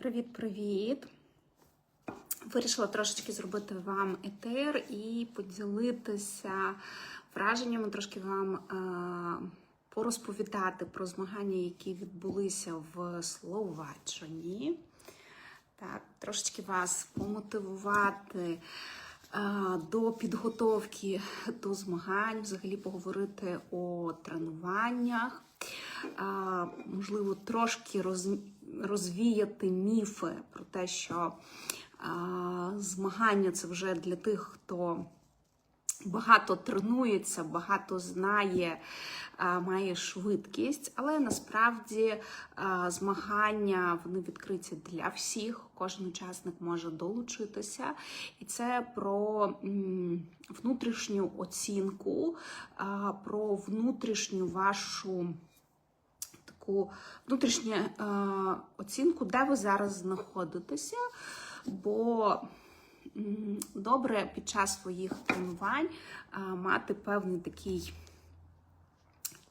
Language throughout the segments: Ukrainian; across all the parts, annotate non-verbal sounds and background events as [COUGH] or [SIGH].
Привіт-привіт! Вирішила трошечки зробити вам етер і поділитися враженнями, трошки вам е, порозповідати про змагання, які відбулися в Словаччині. Так, трошечки вас помотивувати е, до підготовки до змагань, взагалі поговорити о тренуваннях, е, можливо, трошки роз, розвіяти міфи про те, що е, змагання це вже для тих, хто багато тренується, багато знає, а, має швидкість, але насправді а, змагання вони відкриті для всіх. Кожен учасник може долучитися, і це про внутрішню оцінку, про внутрішню вашу. Таку внутрішню е, оцінку, де ви зараз знаходитеся, бо добре під час своїх тренувань а, мати певний такий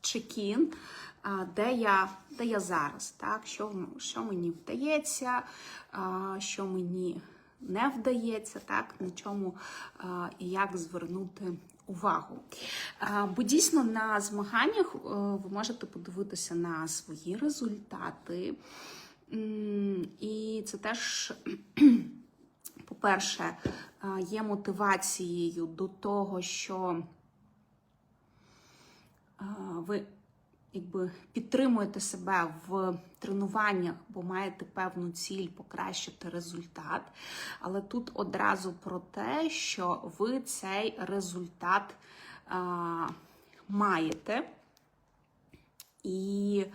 чекін, а, де я, де я зараз, так? Що, що мені вдається, що мені не вдається, так? на чому і як звернути увагу. Бо дійсно на змаганнях е, ви можете подивитися на свої результати. І це теж [CLEARS THROAT] по-перше, е, є мотивацією до того, що е, ви якби підтримуєте себе в тренуваннях, бо маєте певну ціль покращити результат. Але тут одразу про те, що ви цей результат е, маєте. І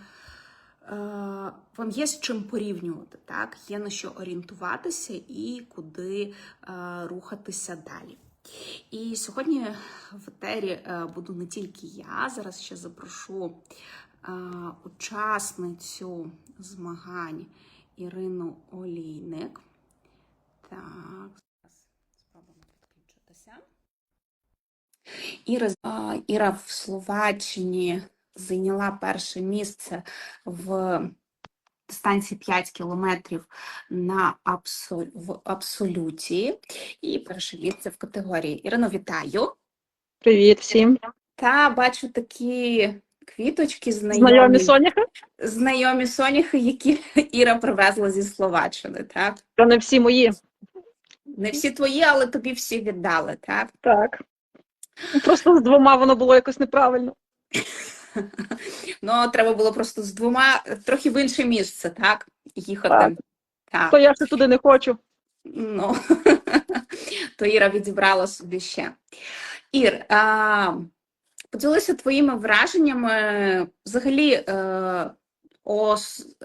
е, вам є з чим порівнювати, так? Є на що орієнтуватися і куди е, рухатися далі. І сьогодні в етері е, буду не тільки я, зараз ще запрошу е, учасницю змагань Ірину Олійник. Так, зараз спробуємо підключитися. Іра, Іра в Словаччині зайняла перше місце в дистанції 5 кілометрів на абсоль... в абсолюті і перше місце в категорії. Ірино, вітаю! Привіт всім. Та бачу такі квіточки знайомі, Знайомі Соняха? знайомі соняхи, які Іра привезла зі Словаччини, так? Та не всі мої. Не всі твої, але тобі всі віддали, так? Так. Просто з двома воно було якось неправильно. [LAUGHS] [LAUGHS] Ну, треба було просто з двома трохи в інше місце, так? Їхати. Так. Так. То я ще туди не хочу. Ну, [LAUGHS] то Іра відібрала собі ще. Ір, а, поділися твоїми враженнями взагалі е, о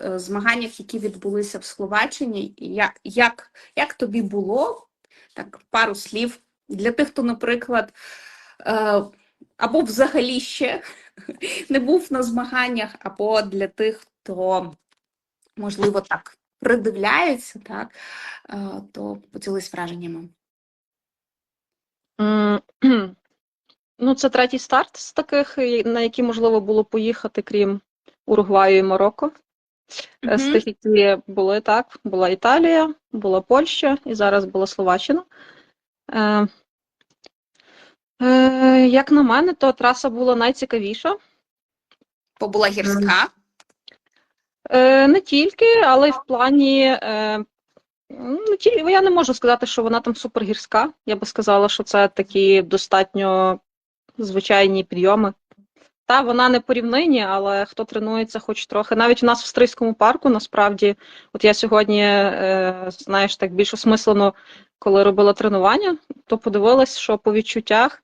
е, змаганнях, які відбулися в Словаччині. Як, як, як тобі було? Так, пару слів для тих, хто, наприклад, е, або взагалі ще не був на змаганнях, або для тих, хто, можливо, так придивляється, так, е, то поділись враженнями. [CLEARS THROAT] Ну, це третій старт з таких, на які можливо було поїхати, крім Уругваю і Марокко. Е, З тих, які були, так, була Італія, була Польща і зараз була Словаччина. Е, як на мене, то траса була найцікавіша. Бо була гірська. Е, Не тільки, але й в плані. Е, ну, я не можу сказати, що вона там супергірська. Я би сказала, що це такі достатньо звичайні підйоми. Та, вона не по рівнині, але хто тренується хоч трохи. Навіть у нас в Стрийському парку, насправді, от я сьогодні, е, знаєш, так більш осмислено, коли робила тренування, то подивилась, що по відчуттях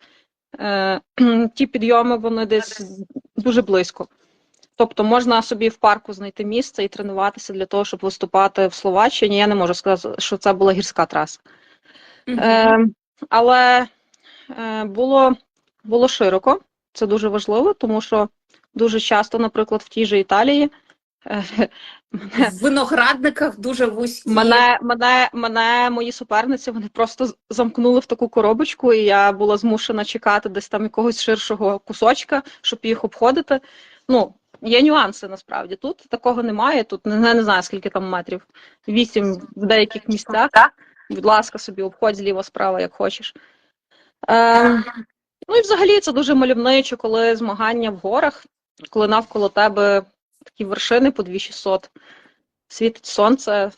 е, [CLEARS THROAT] ті підйоми, вони десь дуже близько. Тобто можна собі в парку знайти місце і тренуватися для того, щоб виступати в Словаччині. Я не можу сказати, що це була гірська траса. Е, але е, було, було широко, це дуже важливо, тому що дуже часто, наприклад, в тій же Італії е, В виноградниках дуже вузькі. мене, мене, мене мої суперниці вони просто замкнули в таку коробочку, і я була змушена чекати десь там якогось ширшого кусочка, щоб їх обходити. Ну, Є нюанси насправді. Тут такого немає. Тут не, не знаю, скільки там метрів. Вісім в деяких місцях. Будь ласка, собі обходь зліва справа, як хочеш. Е, ну і взагалі це дуже мальовничо, коли змагання в горах, коли навколо тебе такі вершини по 2600, світить сонце.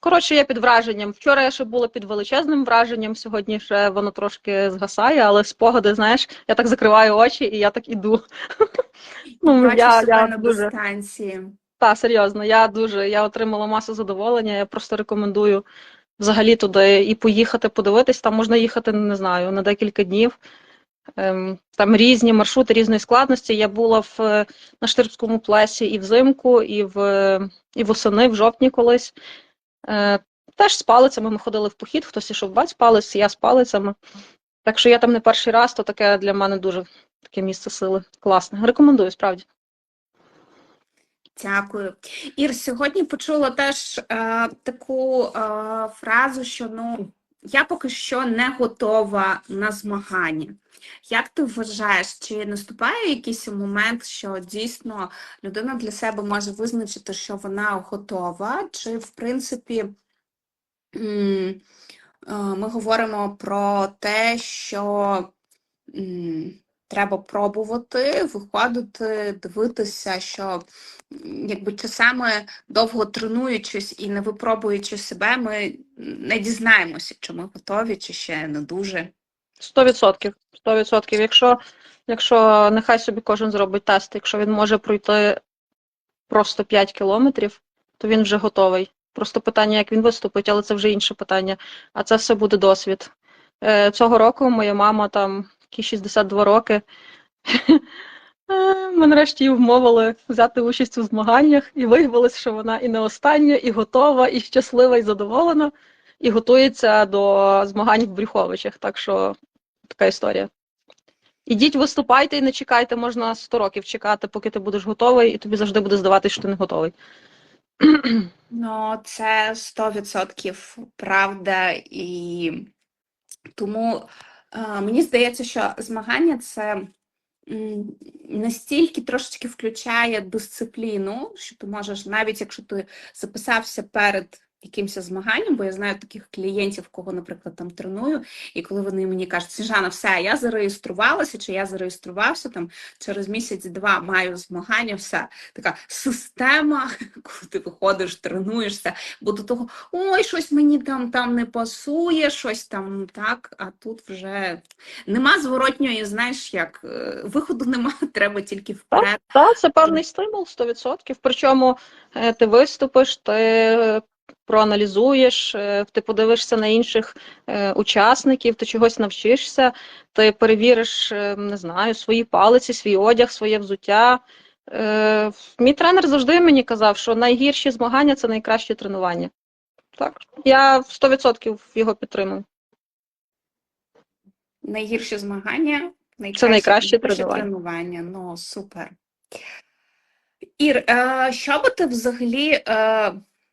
Коротше, я під враженням. Вчора я ще була під величезним враженням, сьогодні ще воно трошки згасає, але спогади, знаєш, я так закриваю очі і я так іду. Ну, я, я на дуже дистанції. та серйозно, я дуже я отримала масу задоволення. Я просто рекомендую взагалі туди і поїхати подивитись. Там можна їхати, не знаю, на декілька днів. Ем, там різні маршрути різної складності. Я була в е, на Штирбському плесі і взимку, і в і восени, в жовтні колись. Е, теж з палицями ми ходили в похід, хтось ішов бать з палиць, я з палицями. Так що я там не перший раз, то таке для мене дуже таке місце сили. Класне. Рекомендую, справді. Дякую. Ір, сьогодні почула теж е, таку е, фразу, що ну я поки що не готова на змагання. Як ти вважаєш, чи наступає якийсь момент, що дійсно людина для себе може визначити, що вона готова, чи в принципі е, ми говоримо про те, що треба пробувати, виходити, дивитися, що якби часами довго тренуючись і не випробуючи себе, ми не дізнаємося, чи ми готові, чи ще не дуже. Сто відсотків. Сто відсотків. Якщо, якщо нехай собі кожен зробить тест, якщо він може пройти просто 5 кілометрів, то він вже готовий. Просто питання, як він виступить, але це вже інше питання. А це все буде досвід. Е, Цього року моя мама там які 62 роки. [LAUGHS] е, Ми нарешті її вмовили взяти участь у змаганнях, і виявилось, що вона і не остання, і готова, і щаслива, і задоволена, і готується до змагань в Брюховичах. Так що така історія. Ідіть, виступайте і не чекайте, можна 100 років чекати, поки ти будеш готовий, і тобі завжди буде здаватися, що ти не готовий. Ну, це 100% правда, і тому е, мені здається, що змагання це настільки трошечки включає дисципліну, що ти можеш, навіть якщо ти записався перед якимось змаганням, бо я знаю таких клієнтів, кого, наприклад, там треную, і коли вони мені кажуть, Сніжана, все, я зареєструвалася, чи я зареєструвався там через місяць-два маю змагання, все така система, [LAUGHS] коли ти виходиш, тренуєшся, бо до того, ой, щось мені там там не пасує, щось там так, а тут вже нема зворотньої, знаєш, як е, виходу нема, [LAUGHS] треба тільки вперед. Так, це певний стимул 100%. Причому е, ти виступиш, ти проаналізуєш, е, ти подивишся на інших е, учасників, ти чогось навчишся, ти перевіриш, е, не знаю, свої палиці, свій одяг, своє взуття. Мій тренер завжди мені казав, що найгірші змагання це найкраще тренування. Так, я 100% його підтримую. Найгірші змагання, Це найкраще найкраще тренування. тренування. Ну, супер. Ір, що би ти взагалі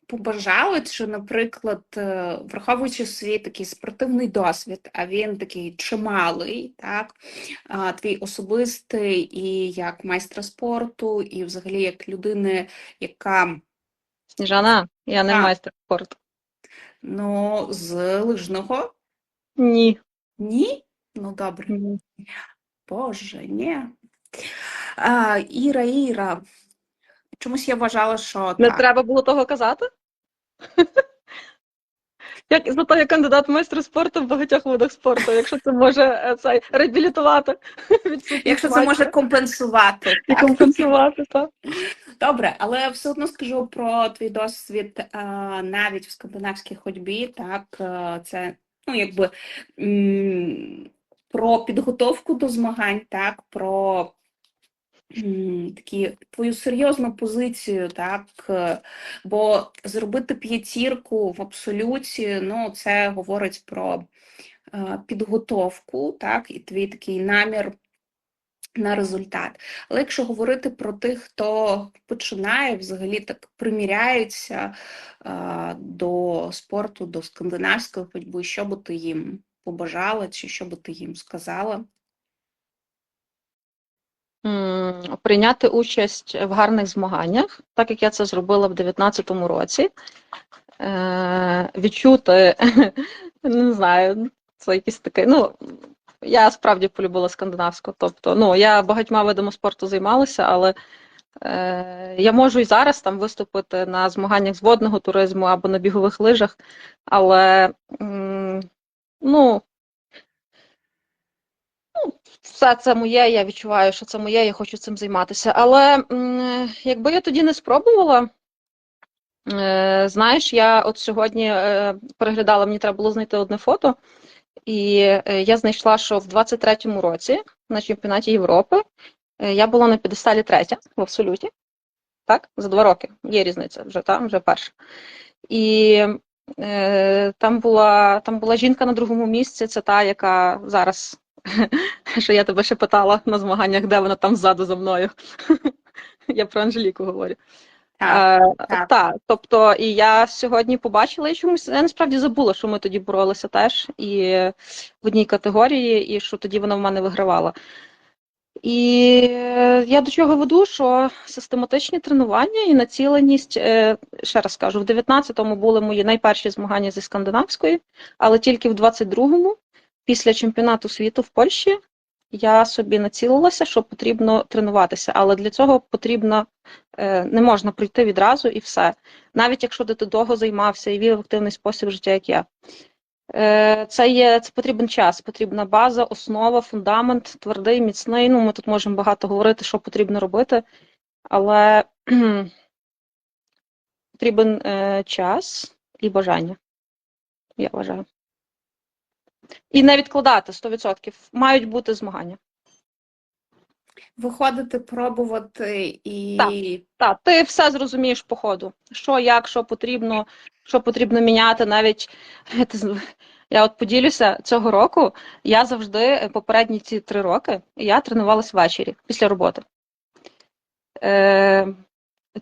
побажала, чи, наприклад, е, враховуючи свій такий спортивний досвід, а він такий чималий, так, твій особистий і як майстра спорту, і взагалі як людини, яка Сніжана, я не Так. майстер спорту. ну, з лижного, Ні. ні? Ну, добре. Ні. Боже, ні. А, Іра, Іра. Чомусь я вважала, що Не так. треба було того казати? Як зато я кандидат майстер спорту в багатьох видах спорту, якщо це може е, цей реабілітувати [LAUGHS] Якщо це може компенсувати. і Так. компенсувати, так. Добре, але все одно скажу про твій досвід е, навіть в скандинавській ходьбі. Так, е, це ну, якби про підготовку до змагань, так, про такі твою серйозну позицію, так, е, бо зробити п'ятірку в абсолюті, ну, це говорить про е, підготовку, так, і твій такий намір на результат. Але якщо говорити про тих, хто починає взагалі так приміряється е, до спорту, до скандинавської ходьби, що би ти їм побажала, чи що би ти їм сказала? Прийняти участь в гарних змаганнях, так як я це зробила в 2019 році. Е, відчути, [LAUGHS] не знаю, це якийсь такий. Ну, я справді полюбила скандинавську. Тобто, ну, я багатьма видами спорту займалася, але е, я можу і зараз там виступити на змаганнях з водного туризму або на бігових лижах, але ну, ну, все це моє, я відчуваю, що це моє, я хочу цим займатися. Але якби я тоді не спробувала. Е, Знаєш, я от сьогодні е, переглядала, мені треба було знайти одне фото, і е, я знайшла, що в 23-му році на чемпіонаті Європи я була на підесталі третя в абсолюті. Так, за два роки. Є різниця вже там, вже перша. І е, там була там була жінка на другому місці, це та, яка зараз, [LAUGHS] що я тебе ще питала на змаганнях, де вона там ззаду за мною. [LAUGHS] Я про Анжеліку говорю. Так, Е, так. Так, тобто, і я сьогодні побачила і чомусь, я насправді забула, що ми тоді боролися теж і в одній категорії, і що тоді вона в мене вигравала. І я до чого веду, що систематичні тренування і націленість, е, ще раз кажу, в 19-му були мої найперші змагання зі скандинавської, але тільки в 22-му, після чемпіонату світу в Польщі, я собі націлилася, що потрібно тренуватися, але для цього потрібно е, не можна прийти відразу і все. Навіть якщо ти довго займався і вів активний спосіб життя, як я. Е, Це є це потрібен час, потрібна база, основа, фундамент, твердий, міцний. Ну, ми тут можемо багато говорити, що потрібно робити, але [CLEARS THROAT] потрібен е, час і бажання, я вважаю. І не відкладати 100%. Мають бути змагання. Виходити, пробувати і Так. Так, ти все зрозумієш по ходу. Що, як, що потрібно, що потрібно міняти. Навіть я от поділюся цього року. Я завжди е, попередні ці три роки я тренувалась ввечері після роботи. Е,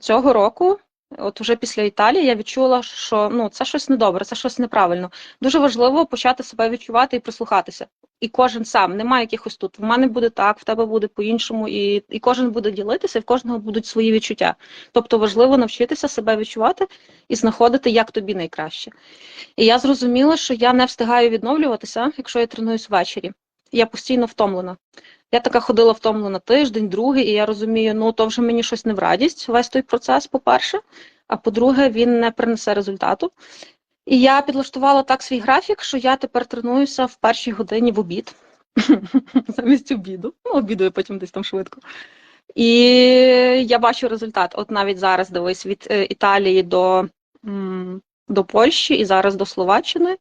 цього року, от уже після Італії, я відчула, що ну, це щось недобре, це щось неправильно. Дуже важливо почати себе відчувати і прислухатися. І кожен сам, немає якихось тут. В мене буде так, в тебе буде по-іншому, і, і кожен буде ділитися, і в кожного будуть свої відчуття. Тобто важливо навчитися себе відчувати і знаходити, як тобі найкраще. І я зрозуміла, що я не встигаю відновлюватися, якщо я тренуюсь ввечері. Я постійно втомлена. Я така ходила втомлена тиждень, другий, і я розумію, ну то вже мені щось не в радість, весь той процес, по-перше, а по-друге, він не принесе результату. І я підлаштувала так свій графік, що я тепер тренуюся в першій годині в обід, [LAUGHS] замість обіду. Ну, обідаю потім десь там швидко. І я бачу результат. От навіть зараз дивись від е, Італії до, до Польщі і зараз до Словаччини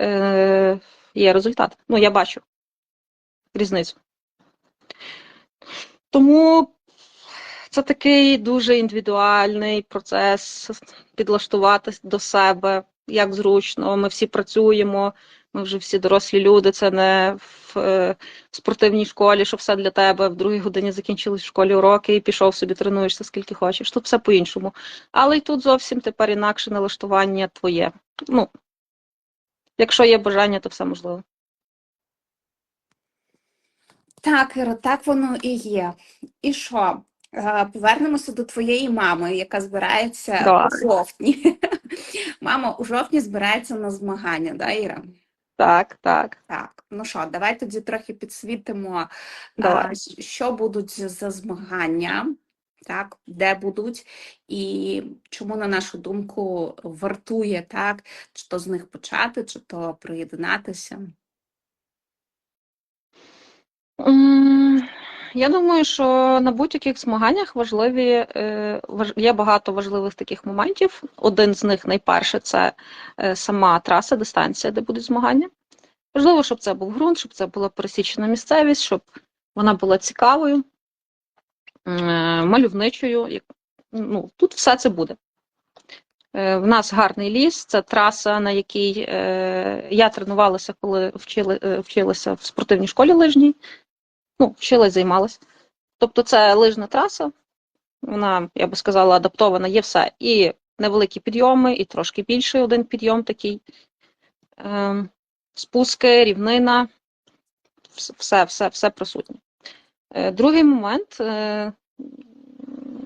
е, є результат. Ну, я бачу різницю. Тому це такий дуже індивідуальний процес підлаштуватись до себе, як зручно. Ми всі працюємо, ми вже всі дорослі люди. Це не в, е, в спортивній школі, що все для тебе. В другій годині закінчились в школі уроки і пішов собі, тренуєшся скільки хочеш. Тут все по-іншому. Але й тут зовсім тепер інакше налаштування твоє. Ну, якщо є бажання, то все можливо. Так, Іро, так воно і є. І що? Е, Повернемося до твоєї мами, яка збирається Давай. у жовтні. [LAUGHS] Мама у жовтні збирається на змагання, да, Іра? Так, так. Так, ну що, давай тоді трохи підсвітимо, Давай. що будуть за змагання, так, де будуть, і чому, на нашу думку, вартує так, чи то з них почати, чи то приєднатися. Я думаю, що на будь-яких змаганнях важливі е, є багато важливих таких моментів. Один з них найперше це е, сама траса, дистанція, де будуть змагання. Важливо, щоб це був ґрунт, щоб це була пересічена місцевість, щоб вона була цікавою, е, мальовничою. Ну, тут все це буде. В нас гарний ліс, це траса, на якій я тренувалася, коли вчили, вчилася в спортивній школі лижній. Ну, вчилась, займалась. Тобто це лижна траса, вона, я би сказала, адаптована, є все. І невеликі підйоми, і трошки більший один підйом такий. Ем, спуски, рівнина, все, все, все присутнє. Е, Другий момент, е,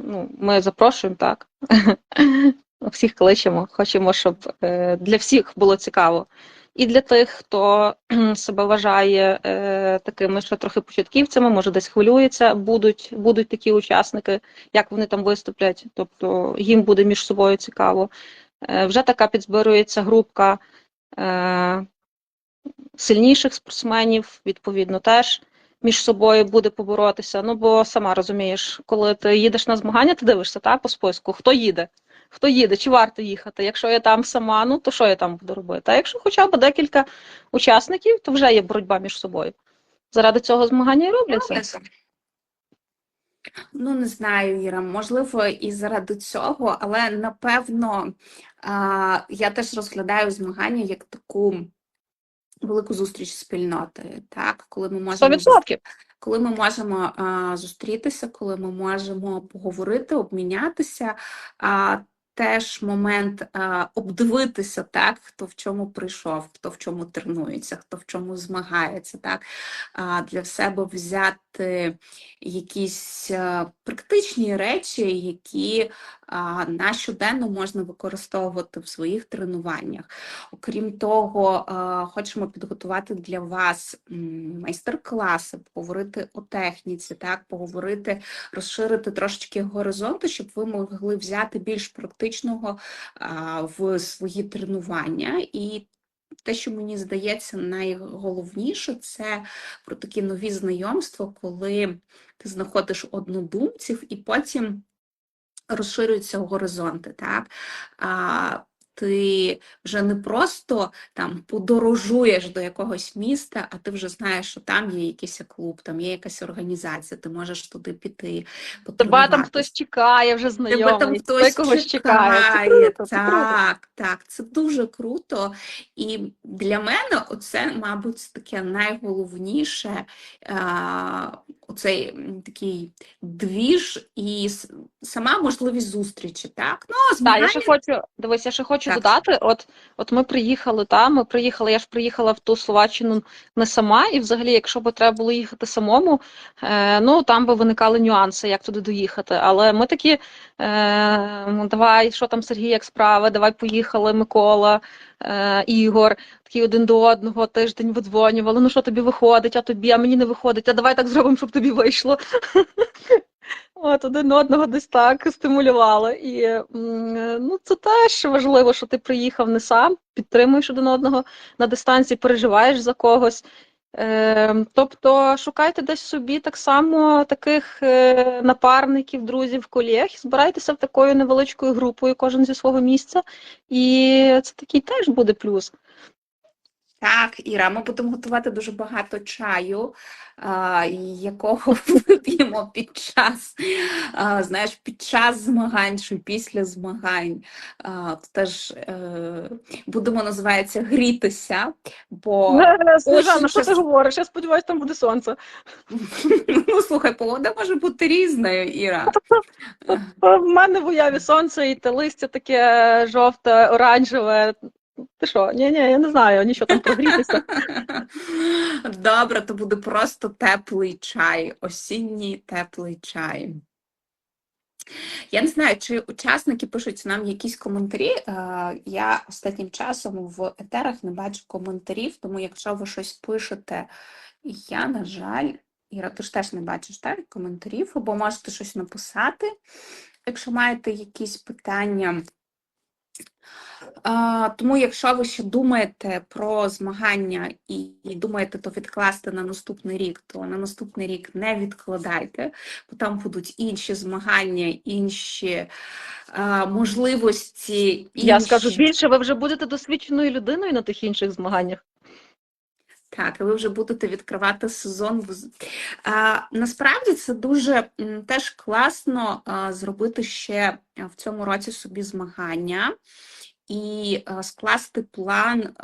ну, ми запрошуємо так. [LAUGHS] Всіх кличемо, хочемо, щоб е, для всіх було цікаво. І для тих, хто себе вважає е, такими, що трохи початківцями, може десь хвилюється, будуть, будуть такі учасники, як вони там виступлять, тобто їм буде між собою цікаво. Е, вже така підзбирується групка е, сильніших спортсменів, відповідно, теж між собою буде поборотися. Ну, бо сама розумієш, коли ти їдеш на змагання, ти дивишся та, по списку, хто їде, хто їде, чи варто їхати. Якщо я там сама, ну то що я там буду робити? А якщо хоча б декілька учасників, то вже є боротьба між собою. Заради цього змагання і робляться. Ну, не знаю, Іра, можливо, і заради цього, але напевно я теж розглядаю змагання як таку велику зустріч спільноти, так, коли ми можемо 100%. коли ми можемо а, зустрітися, коли ми можемо поговорити, обмінятися, а, теж момент а, обдивитися, так, хто в чому прийшов, хто в чому тренується, хто в чому змагається, так, а, для себе взяти якісь а, практичні речі, які а, на щоденно можна використовувати в своїх тренуваннях. Окрім того, а, хочемо підготувати для вас майстер-класи, поговорити о техніці, так, поговорити, розширити трошечки горизонти, щоб ви могли взяти більш практичного а, в свої тренування. І те, що мені здається, найголовніше, це про такі нові знайомства, коли ти знаходиш однодумців і потім розширюються горизонти, так? Ти вже не просто там подорожуєш до якогось міста, а ти вже знаєш, що там є якийсь клуб, там є якась організація, ти можеш туди піти, Тебе там хтось чекає вже Тебе там хтось когось чекає. Це круто, це круто. Так, так, це дуже круто. І для мене оце, мабуть, таке найголовніше, а, оцей такий двіж і сама можливість зустрічі. Так, ну, Так, я ще хочу, дивись, я ще хочу Так. додати. От, от ми приїхали там, ми приїхали, я ж приїхала в ту Словаччину не сама, і взагалі, якщо б треба було їхати самому, е, ну там би виникали нюанси, як туди доїхати. Але ми такі, е, давай, що там Сергій, як справи, давай поїхали, Микола, Ігор, такі один до одного тиждень видзвонювали, ну що тобі виходить, а тобі, а мені не виходить, а давай так зробимо, щоб тобі вийшло. [LAUGHS] От один одного десь так стимулювали. І е, ну, це теж важливо, що ти приїхав не сам, підтримуєш один одного на дистанції, переживаєш за когось. Е, тобто шукайте десь собі так само таких е, напарників, друзів, колег, збирайтеся в такою невеличкою групою, кожен зі свого місця, і це такий теж буде плюс. Так, Іра, ми будемо готувати дуже багато чаю, якого [LAUGHS] вип'ємо під час, знаєш, під час змагань чи після змагань. Теж е, будемо, називається, грітися, бо [LAUGHS] Снежана, що ти говориш? Я сподіваюся, там буде сонце. [LAUGHS] ну, слухай, погода може бути різною, Іра. В мене в уяві сонце і те листя таке жовте, оранжеве. Ти що? Ні, ні, я не знаю, нічого там прогрітися. [LAUGHS] Добре, то буде просто теплий чай, осінній теплий чай. Я не знаю, чи учасники пишуть нам якісь коментарі. Е, Я останнім часом в етерах не бачу коментарів, тому якщо ви щось пишете, я, на жаль, Іра, ти ж теж не бачиш так, коментарів, або можете щось написати, якщо маєте якісь питання. Тому, якщо ви ще думаєте про змагання і, думаєте то відкласти на наступний рік, то на наступний рік не відкладайте, бо там будуть інші змагання, інші можливості. можливості. Я скажу більше, ви вже будете досвідченою людиною на тих інших змаганнях. Так, і ви вже будете відкривати сезон. А, насправді це дуже теж класно зробити ще в цьому році собі змагання і скласти план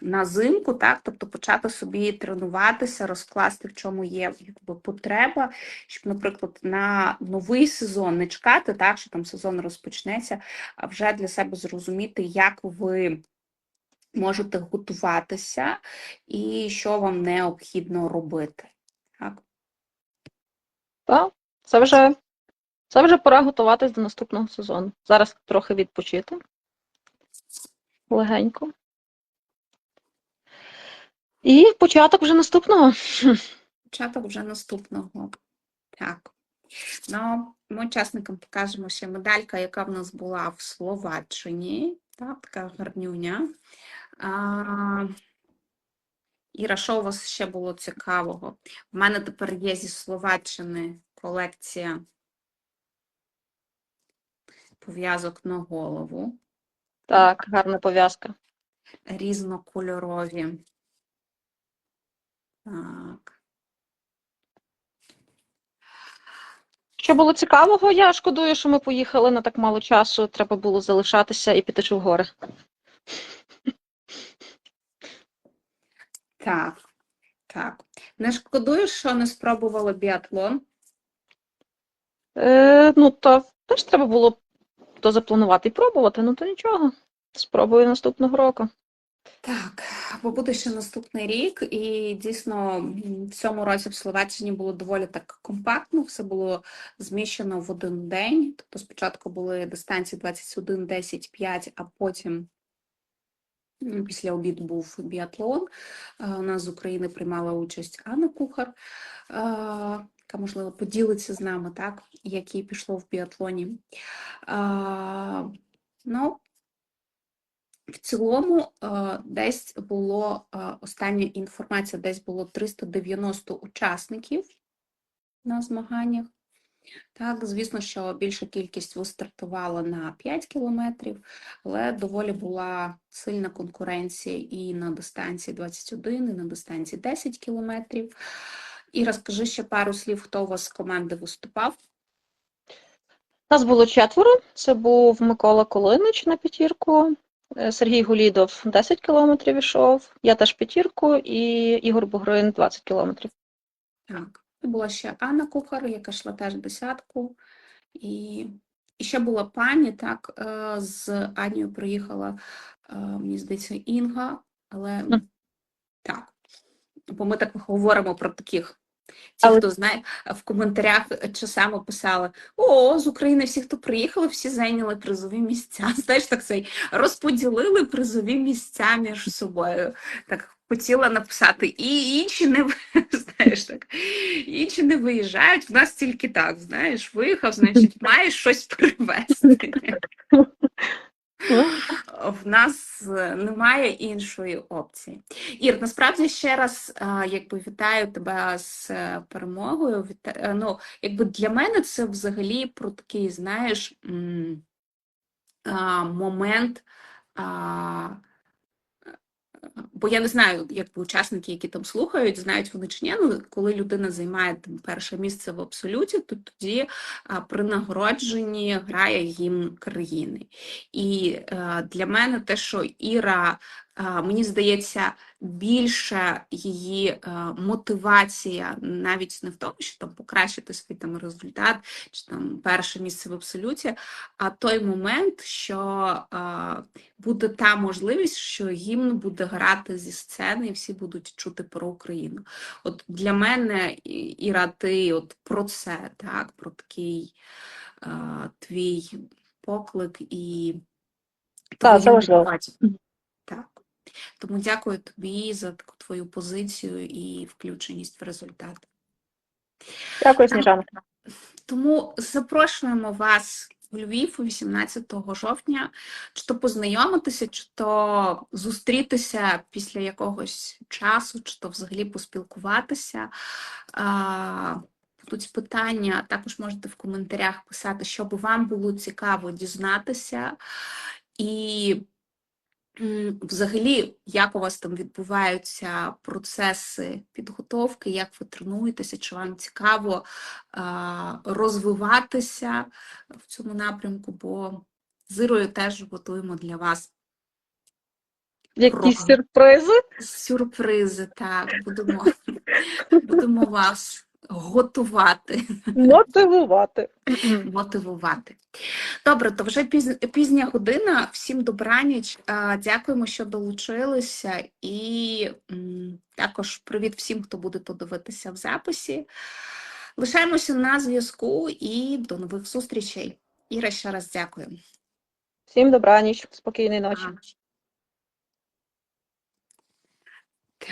на зимку, так, тобто почати собі тренуватися, розкласти, в чому є якби, потреба, щоб, наприклад, на новий сезон не чекати, так, що там сезон розпочнеться, а вже для себе зрозуміти, як ви можете готуватися і що вам необхідно робити. Так? Так, це вже, це вже пора готуватись до наступного сезону. Зараз трохи відпочити. Легенько. І початок вже наступного. Початок вже наступного. Так. Ну, ми учасникам покажемо ще медалька, яка в нас була в Словаччині. Так, така гарнюня. А, Іра, що у вас ще було цікавого? У мене тепер є зі Словаччини колекція пов'язок на голову. Так, гарна пов'язка. різнокольорові. Так. Що було цікавого, я шкодую, що ми поїхали на так мало часу. Треба було залишатися і піти в гори. Так, так. Не шкодую, що не спробувала біатлон. Е, ну, то теж треба було то запланувати і пробувати, ну то нічого. Спробую наступного року. Так, бо буде ще наступний рік, і дійсно в цьому році в Словаччині було доволі так компактно, все було зміщено в один день. Тобто спочатку були дистанції 21, 10, 5, а потім після обіду був біатлон. У нас з України приймала участь Анна Кухар, яка, можливо, поділиться з нами, так, як їй пішло в біатлоні. Ну, в цілому, десь було остання інформація, десь було 390 учасників на змаганнях. Так, звісно, що більша кількість вистартувала на 5 кілометрів, але доволі була сильна конкуренція і на дистанції 21, і на дистанції 10 кілометрів. І розкажи ще пару слів, хто у вас з команди виступав. Нас було четверо. Це був Микола Колинич на п'ятірку, е, Сергій Гулідов 10 кілометрів ішов, я теж п'ятірку, і Ігор Бугрин 20 кілометрів. Так, і була ще Анна Кухар, яка йшла теж десятку. І, і ще була пані, так, е, з Анією приїхала, е, мені здається, Інга, але Мгм. так. Бо ми так говоримо про таких. Ті, Але- хто знає, в коментарях часами писали: О, з України всі, хто приїхали, всі зайняли призові місця. [LAUGHS] Знаєш, так цей розподілили призові місця між собою. Так хотіла написати, і інші не [LAUGHS] знаєш так. Інші не виїжджають. В нас тільки так, знаєш, виїхав, значить, [LAUGHS] маєш щось привезти. [LAUGHS] В нас е, немає іншої опції. Ір, насправді ще раз е, якби вітаю тебе з е, перемогою. Віта- Ну, якби для мене це взагалі про такий, знаєш, момент. Бо я не знаю, якби учасники, які там слухають, знають вони чи ні, але коли людина займає там перше місце в абсолюті, то тоді при нагородженні грає гімн країни. І е, для мене те, що Іра, мені здається, більше її е, мотивація навіть не в тому, що там покращити свій там результат, чи там перше місце в абсолюті, а той момент, що е, буде та можливість, що гімн буде грати зі сцени, і всі будуть чути про Україну. От для мене, І- Іра, ти от про це, так, про такий е, твій поклик і Так, це важливо. Тому дякую тобі за таку твою позицію і включеність в результат. Дякую, Сніжана. Тому запрошуємо вас у Львів 18 жовтня, чи то познайомитися, чи то зустрітися після якогось часу, чи то взагалі поспілкуватися. Будуть питання, також можете в коментарях писати, щоб вам було цікаво дізнатися. І взагалі, як у вас там відбуваються процеси підготовки, як ви тренуєтеся, чи вам цікаво розвиватися в цьому напрямку, бо з Ірою теж готуємо для вас Які Круто. сюрпризи? сюрпризи. Так, будемо, [LAUGHS] будемо вас готувати. Мотивувати. [CLEARS THROAT] мотивувати. Добре, то вже піз... пізня година. Всім добраніч. Дякуємо, що долучилися. І також привіт всім, хто буде то дивитися в записі. Лишаємося на зв'язку і до нових зустрічей. Іра, ще раз дякую. Всім добраніч, спокійної ночі. Так.